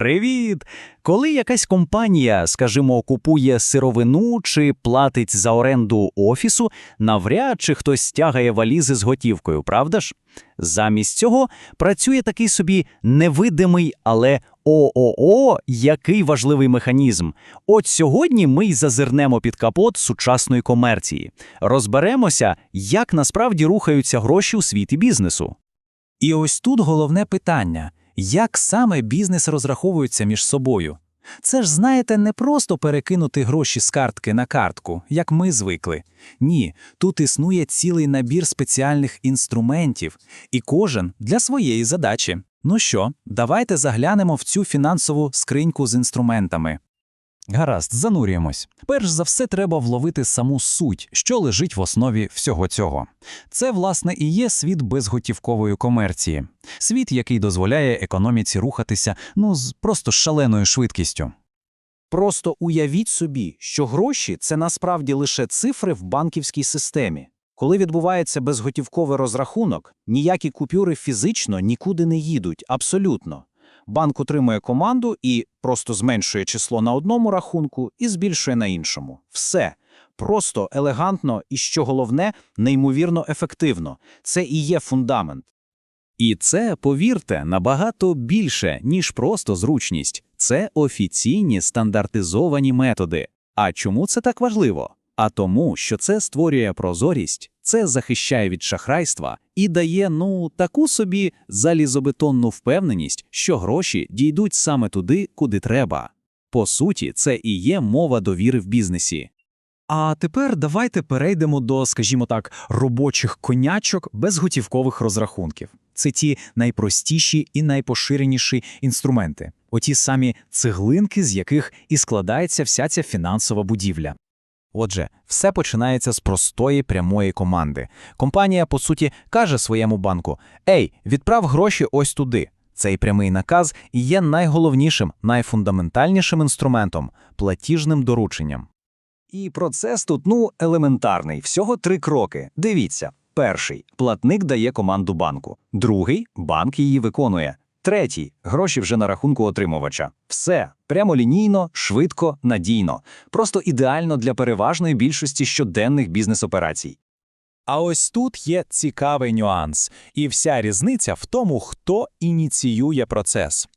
Привіт! Коли якась компанія, скажімо, купує сировину чи платить за оренду офісу, навряд чи хтось стягає валізи з готівкою, правда ж? Замість цього працює такий собі невидимий, але ООО, який важливий механізм. От сьогодні ми й зазирнемо під капот сучасної комерції. Розберемося, як насправді рухаються гроші у світі бізнесу. І ось тут головне питання: як саме бізнес розраховується між собою? Це ж, знаєте, не просто перекинути гроші з картки на картку, як ми звикли. Ні, тут існує цілий набір спеціальних інструментів, і кожен для своєї задачі. Ну що, давайте заглянемо в цю фінансову скриньку з інструментами. Гаразд, занурюємось. Перш за все, треба вловити саму суть, що лежить в основі всього цього. Це, власне, і є світ безготівкової комерції, світ, який дозволяє економіці рухатися ну з просто шаленою швидкістю. Просто уявіть собі, що гроші це насправді лише цифри в банківській системі. Коли відбувається безготівковий розрахунок, ніякі купюри фізично нікуди не їдуть, абсолютно. Банк отримує команду і просто зменшує число на одному рахунку і збільшує на іншому. Все. Просто, елегантно і, що головне, неймовірно ефективно. Це і є фундамент. І це, повірте, набагато більше, ніж просто зручність. Це офіційні стандартизовані методи. А чому це так важливо? А тому, що це створює прозорість, це захищає від шахрайства і дає, ну, таку собі залізобетонну впевненість, що гроші дійдуть саме туди, куди треба. По суті, це і є мова довіри в бізнесі. А тепер давайте перейдемо до, скажімо так, робочих конячок безготівкових розрахунків. Це ті найпростіші і найпоширеніші інструменти, оті самі цеглинки, з яких і складається вся ця фінансова будівля. Отже, все починається з простої прямої команди. Компанія, по суті, каже своєму банку: Ей, відправ гроші ось туди. Цей прямий наказ і є найголовнішим, найфундаментальнішим інструментом платіжним дорученням. І процес тут, ну, елементарний. Всього три кроки. Дивіться. Перший платник дає команду банку. Другий банк її виконує. Третій гроші вже на рахунку отримувача. Все прямолінійно, швидко, надійно. Просто ідеально для переважної більшості щоденних бізнес-операцій. А ось тут є цікавий нюанс, і вся різниця в тому, хто ініціює процес.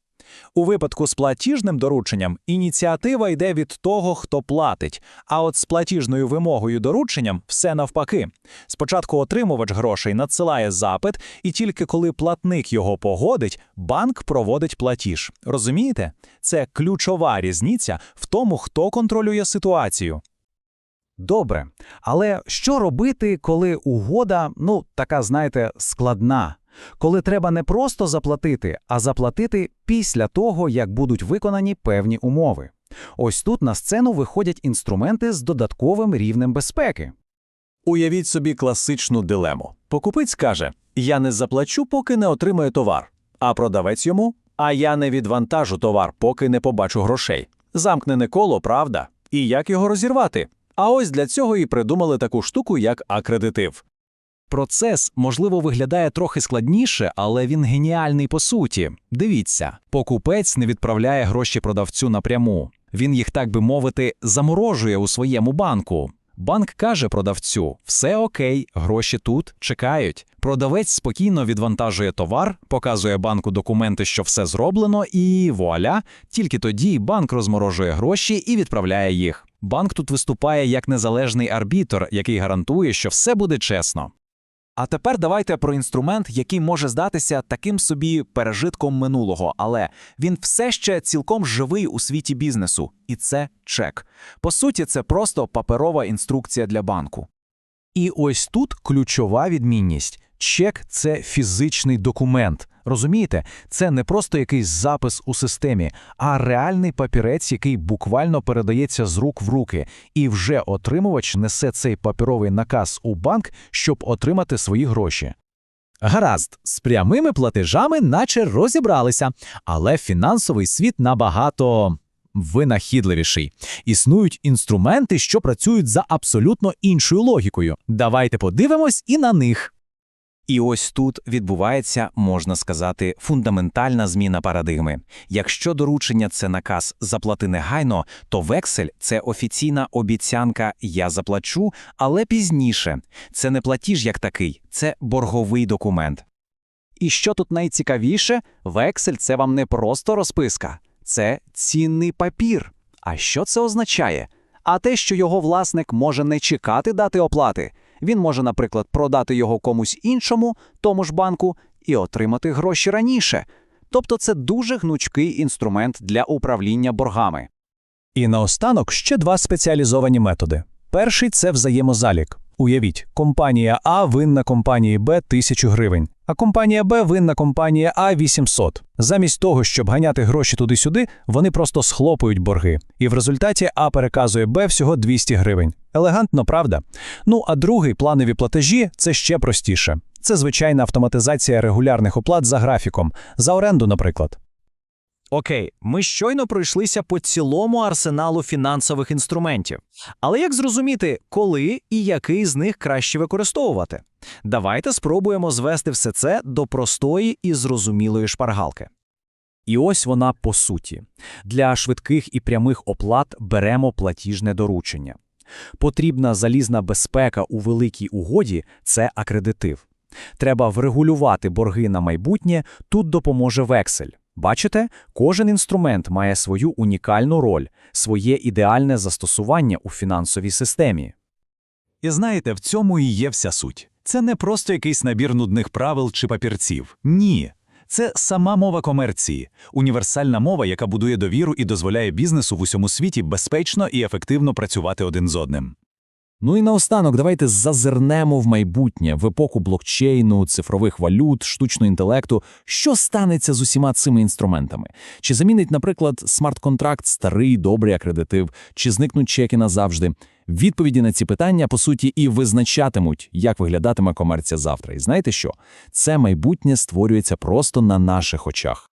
У випадку з платіжним дорученням ініціатива йде від того, хто платить, а от з платіжною вимогою дорученням все навпаки. Спочатку отримувач грошей надсилає запит, і тільки коли платник його погодить, банк проводить платіж. Розумієте? Це ключова різниця в тому, хто контролює ситуацію. Добре, але що робити, коли угода, ну, така, знаєте, складна? Коли треба не просто заплатити, а заплатити після того, як будуть виконані певні умови. Ось тут на сцену виходять інструменти з додатковим рівнем безпеки. Уявіть собі класичну дилему. Покупець каже: Я не заплачу, поки не отримаю товар. А продавець йому, а я не відвантажу товар, поки не побачу грошей. Замкнене коло, правда? І як його розірвати? А ось для цього і придумали таку штуку, як акредитив. Процес, можливо, виглядає трохи складніше, але він геніальний по суті. Дивіться, покупець не відправляє гроші продавцю напряму. Він їх, так би мовити, заморожує у своєму банку. Банк каже продавцю: все окей, гроші тут чекають. Продавець спокійно відвантажує товар, показує банку документи, що все зроблено, і вуаля, тільки тоді банк розморожує гроші і відправляє їх. Банк тут виступає як незалежний арбітр, який гарантує, що все буде чесно. А тепер давайте про інструмент, який може здатися таким собі пережитком минулого, але він все ще цілком живий у світі бізнесу, і це чек. По суті, це просто паперова інструкція для банку. І ось тут ключова відмінність. Чек це фізичний документ. Розумієте, це не просто якийсь запис у системі, а реальний папірець, який буквально передається з рук в руки, і вже отримувач несе цей паперовий наказ у банк, щоб отримати свої гроші. Гаразд, з прямими платежами наче розібралися, але фінансовий світ набагато винахідливіший. Існують інструменти, що працюють за абсолютно іншою логікою. Давайте подивимось і на них. І ось тут відбувається, можна сказати, фундаментальна зміна парадигми. Якщо доручення – це наказ «заплати негайно», то вексель – це офіційна обіцянка «я заплачу», але пізніше. Це не платіж як такий, це борговий документ. І що тут найцікавіше, вексель – це вам не просто розписка, це цінний папір. А що це означає? А те, що його власник може не чекати дати оплати. Він може, наприклад, продати його комусь іншому, тому ж банку, і отримати гроші раніше. Тобто це дуже гнучкий інструмент для управління боргами. І наостанок ще два спеціалізовані методи. Перший – це взаємозалік. Уявіть, компанія А винна компанії Б 1000 гривень, а компанія Б винна компанії А 800. Замість того, щоб ганяти гроші туди-сюди, вони просто схлопують борги. І в результаті А переказує Б всього 200 гривень. Елегантно, правда? Ну, а другий планові платежі – це ще простіше. Це звичайна автоматизація регулярних оплат за графіком, за оренду, наприклад. Окей, ми щойно пройшлися по цілому арсеналу фінансових інструментів. Але як зрозуміти, коли і який з них краще використовувати? Давайте спробуємо звести все це до простої і зрозумілої шпаргалки. І ось вона по суті. Для швидких і прямих оплат беремо платіжне доручення. Потрібна залізна безпека у великій угоді – це акредитив. Треба врегулювати борги на майбутнє, тут допоможе вексель. Бачите, кожен інструмент має свою унікальну роль, своє ідеальне застосування у фінансовій системі. І знаєте, в цьому і є вся суть. Це не просто якийсь набір нудних правил чи папірців. Ні. Це сама мова комерції, універсальна мова, яка будує довіру і дозволяє бізнесу в усьому світі безпечно і ефективно працювати один з одним. Ну і наостанок, давайте зазирнемо в майбутнє, в епоху блокчейну, цифрових валют, штучного інтелекту. Що станеться з усіма цими інструментами? Чи замінить, наприклад, смарт-контракт старий добрий акредитив, чи зникнуть чеки назавжди? Відповіді на ці питання, по суті, і визначатимуть, як виглядатиме комерція завтра. І знаєте що? Це майбутнє створюється просто на наших очах.